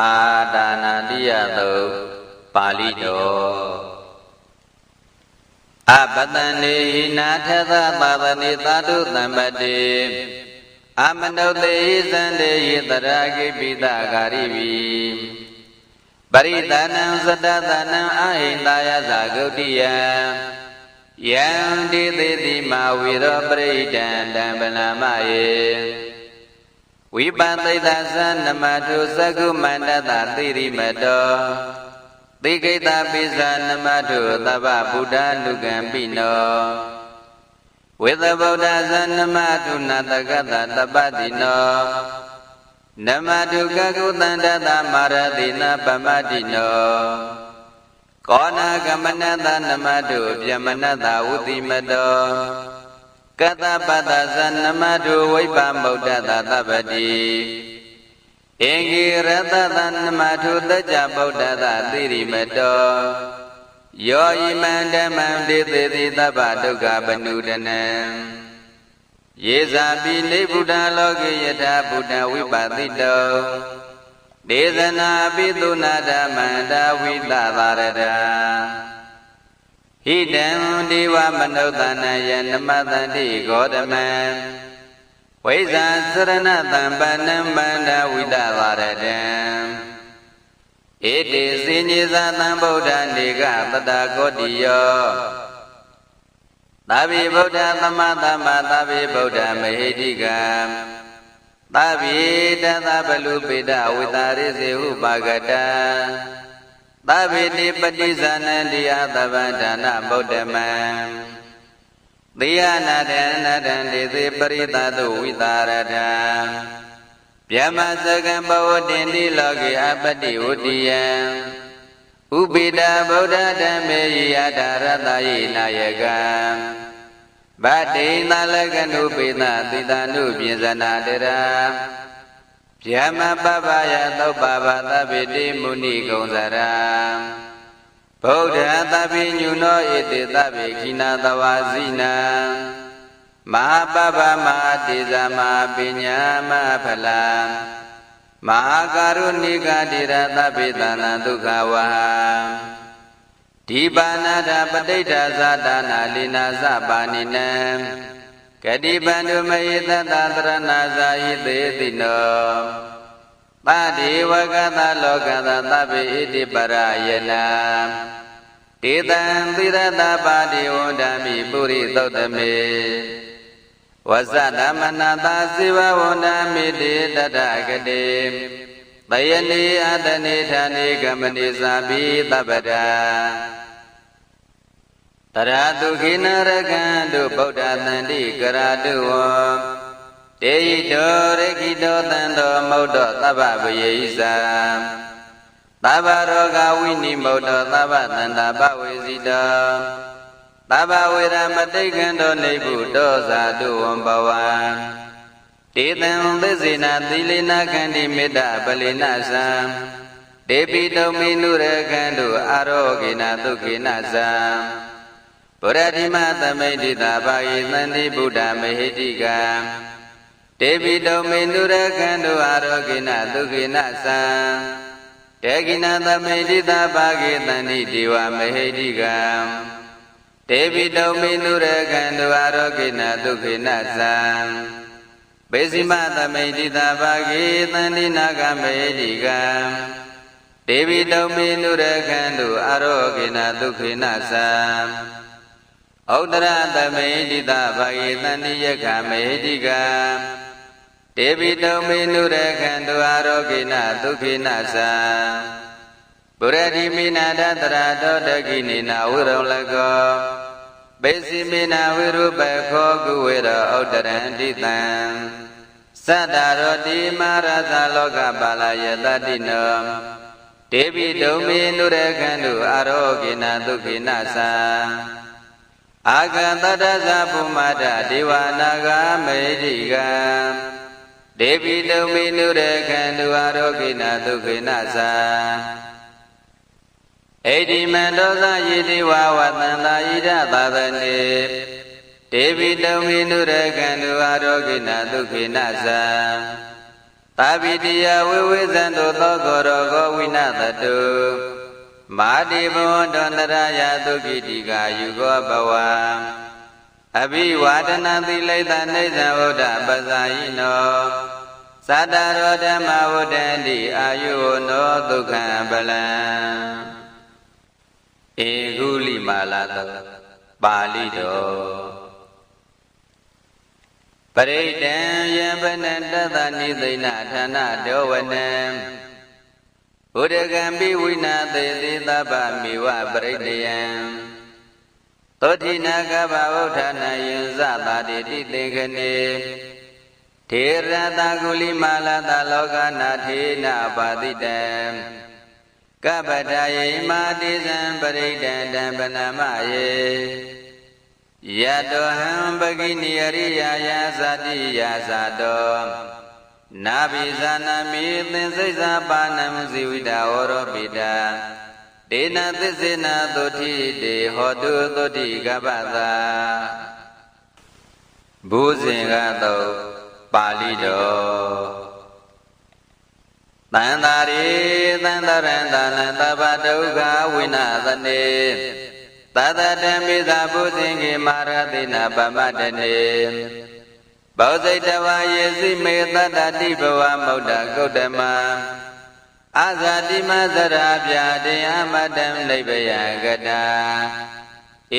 အာဒါနာတိယသုတ်ပါဠိတော်အပတန္နေဟိနာထသပါဒနေသာတုတံပတိအမနုတေဟိသန္တေဟိတရာကိပိတဂာရိဝီပရိသနံသတ္တသနံအဟိန္တာယသဂုတ်တိယံယံတိသေတိမာဝီရောပရိဒံတံပနာမယေ ဝိပသိတသနမထုသကုမန္တတသိရိမတောသိကိတပိဇာနမထုသဗ္ဗဗုဒ္ဓနုကံပိနောဝေသဗုဒ္ဓဇာနမထုနတကတတပတ္တိနောနမထုကကုတန္တတမာရတိနပမတ္တိနောကောနာကမနတနမထုပြမနတဝုတိမတော ကတပတ္တဇနမတုဝိပ္ပမုဒ္ဒတသဗ္ဗတိအင်္ဂိရတသနမတုတကြဗုဒ္ဓတသိရိမတောယောဣမံဓမ္မံဒေသေတိသဗ္ဗဒုက္ခပနုဒနံယေဇာပိနေဗုဒ္ဓလောကေယထာဗုဒ္ဓဝိပတိတောဒေသနာပိသုနာဓမ္မန္တာဝိသသာရတာ ဟိတံဒေဝမနုဿာနယနမတန္တိဂောတမံဝိဇာစရဏတံပဏံဗန္ဒဝိတဝရတံဣတိစိညေသာသံဗုဒ္ဓနေကတတကောတိယောသဗ္ဗေဗုဒ္ဓသမသမ္မာသဗ္ဗေဗုဒ္ဓမဟိတိကံသဗ္ဗေတသဗလုပိတဝိတာရိစေဟုပါကတံ သဗ္ဗေတိပฏิဇာနန္တိယသဗ္ဗန္ဒနာဗုဒ္ဓမံသေယနာတံနတံဒေသေပရိသတုဝိတာရတံဗျမစကံဘဝတင်တိလောကေအပတိဝတိယံဥပိတာဗုဒ္ဓဓမ္မေယယတာရတယိနာယကံဗတ္တိသလကနုပိသတိတနုပြေဇနာတရာ ဗျမပပယသုပ္ပဘာသဗ္ဗေတိမုဏိကုံစရာဗုဒ္ဓသဗ္ဗညုနောဣတိသဗ္ဗေခိနာတဝါဇိနံမဟာပပမဟာတေဇမဟာပညာမဖလံမဟာကာရုဏိကတိရသဗ္ဗေတဏဒုက္ခဝဟဒီပါဏဒပဋိဋ္ဌာဇာတာနာလိနာသပါဏိနံ ကတိပန္ဓုမယတတသရဏဇာယိသေတိနောပတိဝကသလောကသသဗ္ဗေဣတိပရယနာတေတံသီရတပါတိဝန္ဓာမိပုရိသုတ်တမေဝဇဓမ္မနာသာစိဝဝန္ဓာမိတေတတကတိတယနေအတနေဌာနေကမနိသာပိသဗ္ဗတာ တရာတုခိနရကံတုဗုဒ္ဓတန္တိကရာတုဝံတေဟိတောရခိတောတံတောမௌတောသဗ္ဗဗယေဣဇာသဗ္ဗရောဂဝိနိမௌတောသဗ္ဗတန္တာပဝေစီတောသဗ္ဗဝေရမတိကံတောနေဗုတောဇာတုဝံဘဝံတေတံသစ္စေနာသီလေနာခန္တိမေတ္တပလိနသံတေပိတုံမိနုရခန္တုအာရောဂေနဒုက္ခေနသံ ဗုရတိမသမိတိတာဘာယိသန္တိဗုဒ္ဓမဟိတိကံတေပိတုံမေနုရခန္တုအာရောဂေနဒုက္ခေနသံတေကိနသမိတိတာဘာဂေသန္တိဒေဝမဟိတိကံတေပိတုံမေနုရခန္တုအာရောဂေနဒုက္ခေနသံပေစီမသမိတိတာဘာဂေသန္တိနာဂမဟိတိကံတေပိတုံမေနုရခန္တုအာရောဂေနဒုက္ခေနသံ ဩတရသမိတိတဘာဂေတန္တိယခမေတိကံတေပိတုံမေနုရခန္တုအာရောဂိနဒုက္ခိနသံပုရတိမိနာဒတရာတောတကိနိနာဝိရုံလကောပေစီမိနာဝိရုပခောကုဝေရောဩတရံတိတံသတ္တရောတိမာရသလောကပါလယတတိနောတေပိတုံမေနုရခန္တုအာရောဂိနဒုက္ခိနသံ အာကတတ္တဇပုမတ္တဒေဝနာဂမေတိကံဒေပိတုံမိနုရခန္တုအာရောဂိနဒုက္ခိနသံဣတိမန္တောသယေတိဝဝတန္တာဣဒသာသနေဒေပိတုံမိနုရခန္တုအာရောဂိနဒုက္ခိနသံသသာပိတိယဝိဝိဇံတောသောကောရောဂောဝိနတတု မာတိဘဝန္တန္တရာယသုကိတိကာယုကောဘဝအဘိဝါဒနာတိလိတနေဇံဝဒပဇာယိနောသတ္တရောဓမ္မဝတ္တန္တိအာယုနောဒုက္ခံပလံဧကုလိမာလာတပါဠိတော်ပရိဒံယံပနတသနိသိဏဌာနဒောဝနံ ဘုဒ္ဓကံပိဝိနာသေတိသဗ္ဗမိဝပရိဒယံသောတိနာကဗဝုဋ္ဌာနယံဇတာတိတိသေခဏေထေရတကုလိမာလတလောကနာထေနပါတိတံကပ္ပတယေမာတိဇံပရိဒံတံပနမယေယတောဟံပကိနိယရိယာယသတိယသတော နာဘိဇာနာမိသင်္စိတ်သာပါဏံဇိဝိတာဝရောပိတာဒေနသစ္စေနာသုတိတေဟောတုသုတိကပ္ပသာဘုဇင်ကတော့ပါဠိတော်တန်တာရိတန်တရံတနသဗ္ဗဒုက္ခဝိနာသနေသတတံမိသာဘုဇင်ကေမာရတိနာပမတနေ ဘောဇိတဝါယေစီမေတတတိဘဝမௌဒ္ဒဂௌတမအာဇာတိမသရာပြတေအမတံနိဗ္ဗယကတာ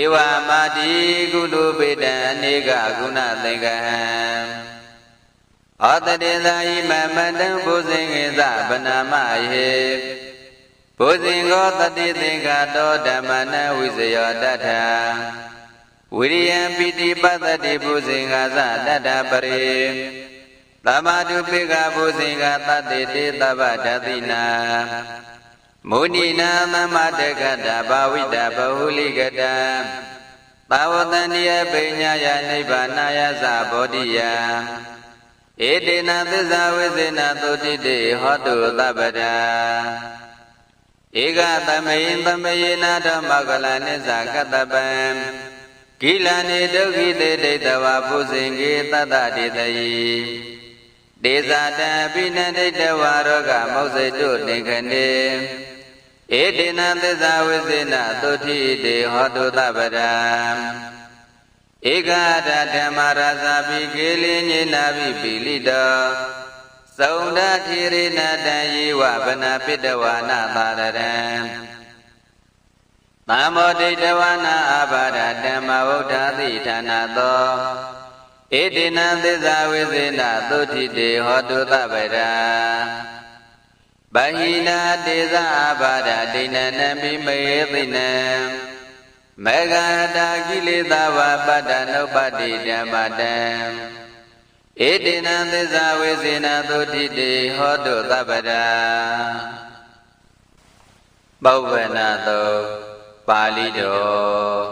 ဧဝမာတိကုတုပေတံအနေကဂုဏသင်္ကဟံဩတတေသာယိမမတံဘုဇင်ကေသဗနာမယေဘုဇင်ကောတတိသင်္ကာတောဓမ္မနဝိဇယောတထ ဝိရိယံပိတိပတ္တိဘုဇင်္ဂာသတတ္တပရိသမတုပိကဘုဇင်္ဂာတတိတေသဗ္ဗဓတိနာမုဏိနာသမတကတဘာဝိတဘဟုလိကတသာဝတန္တိယပိညာယနိဗ္ဗာနာယသဘောဓိယဧတေနသစ္စာဝိသေနသုတိတေဟောတုသဗ္ဗတာဧကသမေယသမေယနာဓမ္မကလနိစ္စကတပံ ကိလနိဒုက္ခိတေဒိတဝပုဇင်ကေတတတေတယိဒေဇာတံပိနဒိတဝရောဂမောဇိတုတင်ခနေဧတေနသစ္စာဝိသေနသုတိတေဟောတုသဗ္ဗရာဧကတဓမ္မရာဇာပိကေလင်းညေနာပိပိလိတောသုန္ဒတိရိနတံယေဝဗနာပိတဝနာသာရရံ သမောဒိတဝနာအာဘာဒဓမ္မဝုဒ္ဓတိဌာနသောဧတေနသစ္စာဝိသေနသုတိတေဟောတုသဗ္ဗရာဗဟိနာတေဇအာဘာဒဒိဏနံမိမေသိနံမေဃတာကိလေသာဝပတ္တနုပ္ပတိဓမ္မတံဧတေနံသစ္စာဝေစေနသုတိတေဟောတုသဗ္ဗရာပောဝနာတော ပါဠိတော်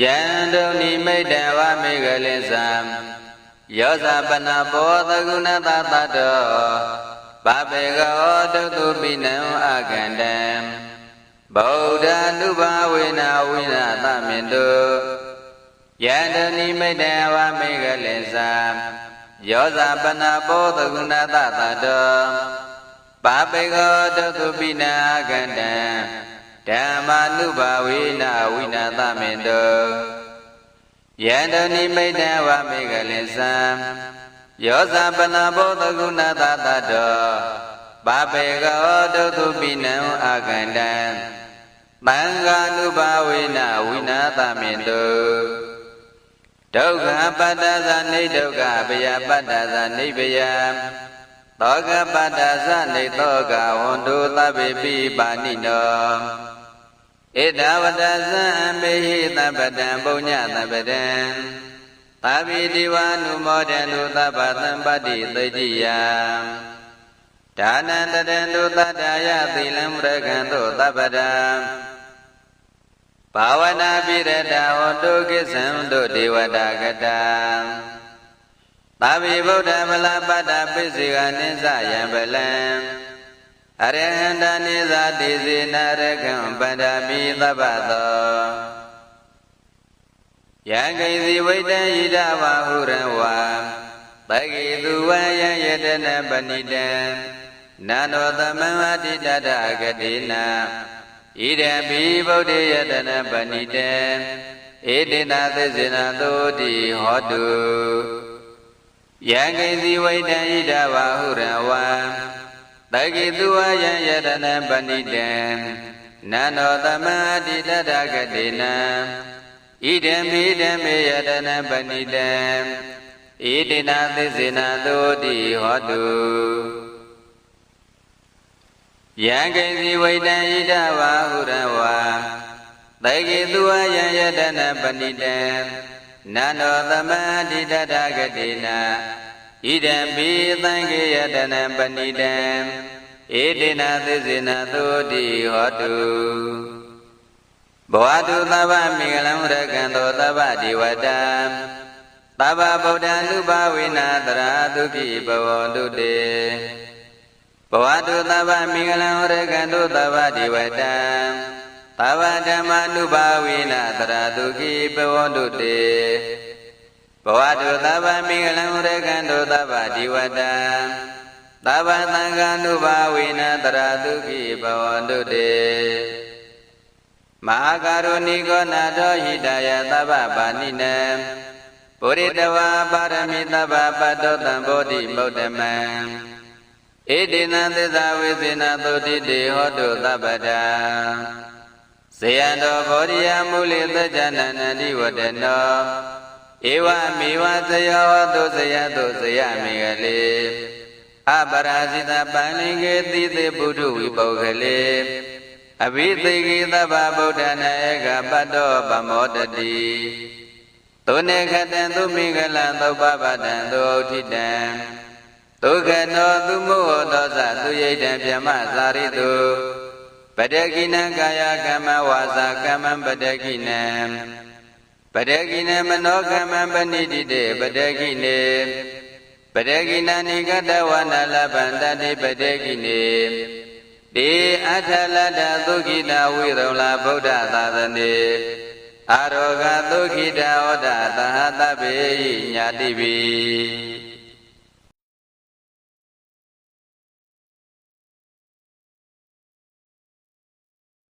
ယံတုန်နိမိတ်တဝမေကလင်္စံယောဇပနာဘောသကုဏတတတောပပေကောတုတုပိနံအကန္တံဗုဒ္ဓ ानु ဘာဝေနဝိနာသမင်တုယန္တနိမိတ်တဝမေကလေသာယောဇပနာဘောသကုဏတတတောပါပေကောတုတုပိနာကန္တံ ဓမ္မာနုဘာဝေနဝိနာသမင်တောယန္တနိမိတ်တဝမေကလေသာယောဇပနာဘောသကုဏတတတောပါပေကောတုတုပိနံအာကန္တံတံဃာနုဘာဝေနဝိနာသမင်တောဒုက္ခပတ္တသနေဒုက္ခဘယပတ္တသနေဘယသောကပတ္တသနေသောကဝန္တုသဗ္ဗေပိပါဏိနော ဣဒဝတ္တသံမေဟိသဗ္ဗတံပုညသဗ္ဗတံသဗ္ဗိတိဝနုမောဒန္တုသဗ္ဗသံပတ္တိသိတိယဒါနန္တရန္တုတတ္တယသီလံမရကံတုသဗ္ဗတံဘာဝနာပိရတဟောတုကိသံတုဒေဝတာကတံသာဝိဗုဒ္ဓဗလပတ္တပိစိကနိစ္စယံပလံ အရဟန္တာနိသတိစေနရကံပန္ဒမိသဗ္ဗသောယံကိစီဝိတံဣဒဝဟုရံဝါသကေသူဝယံယတနာပဏိတံနန္တောသမံအတိတတဂတိနာဣဒံဘိဗုဒ္ဓယတနာပဏိတံဧတေနသစ္စေနသောတိဟောတုယံကိစီဝိတံဣဒဝါဟုရဝံ သကေသူဝယံယတနာပဏိတံနန္တောသမံအတိတတဂတိနာဣဒံဘိဓမ္မေယတနာပဏိတံဣတိနာသစ္စေနာသောတိဟောတုယံကိစီဝိတံဣဒဝါဟုရဝါသေကေသူဝယံယတနာပဏိတံနန္တောသမန္တိတတဂတိနာ ဣဒံပိသံဃေယတနာပဏိတံဣတိနာသစ္စေနာသောတိဟောတုဘဝတုသဗ္ဗမိဂလံရကံသောသဗ္ဗဒေဝတာသဗ္ဗဗုဒ္ဓ ानु ဘဝိနာတရာဒုက္ခိဘဝတုတေဘဝတုသဗ္ဗမိဂလံရကံတို့သဗ္ဗဒေဝတံသဗ္ဗဓမ္မာနုဘဝိနာတရာဒုက္ခိဘဝတုတေ ဘဝတုသဗ္ဗမိဂလံရကံတို့သဗ္ဗဒေဝတံသဗ္ဗသံဃာနုဘဝိနာတရာဒုက္ခိဘဝတုတေမဟာကာရုဏိကောနာတောဟိတယသဗ္ဗပါဏိနံပုရိတဝါပါရမီသဗ္ဗပတ္တောတံဘောဓိမုဒ္ဓမံဣတိနံသစ္စာဝိသေနသုတိတေဟောတုသဗ္ဗတာဇေယံတော်ဘောဓိယမူလိသစ္ဇနန္တိဝတနော ဧဝမေဝဇယောတုဇယတုဇယမေကလေအပရာဇိတပန္နိကေတိသေပုထုဝိပုဂ္ဂလေအဘိသေကိသဗ္ဗဗုဒ္ဓနာဧကပတ္တောပမောတတိသုနေခတံသူမိဂလံသုပ္ပပတံသူဩထိတံဒုက္ခနောသူမောသောသသူယိတံဗြဟ္မသာရိတုပတကိနံကာယကမ္မဝါစာကမ္မံပတကိနံ ပတကိနံမနောကမ္မံပဏိတိတေပတကိနေပတကိနံနိကတဝနာလဗန္တတိပတကိနေတေအထလတ္တသုခိတဝိရုံလာဗုဒ္ဓသာသနေအာရောဂသုခိတဩဒသဟတဗေညာတိပိ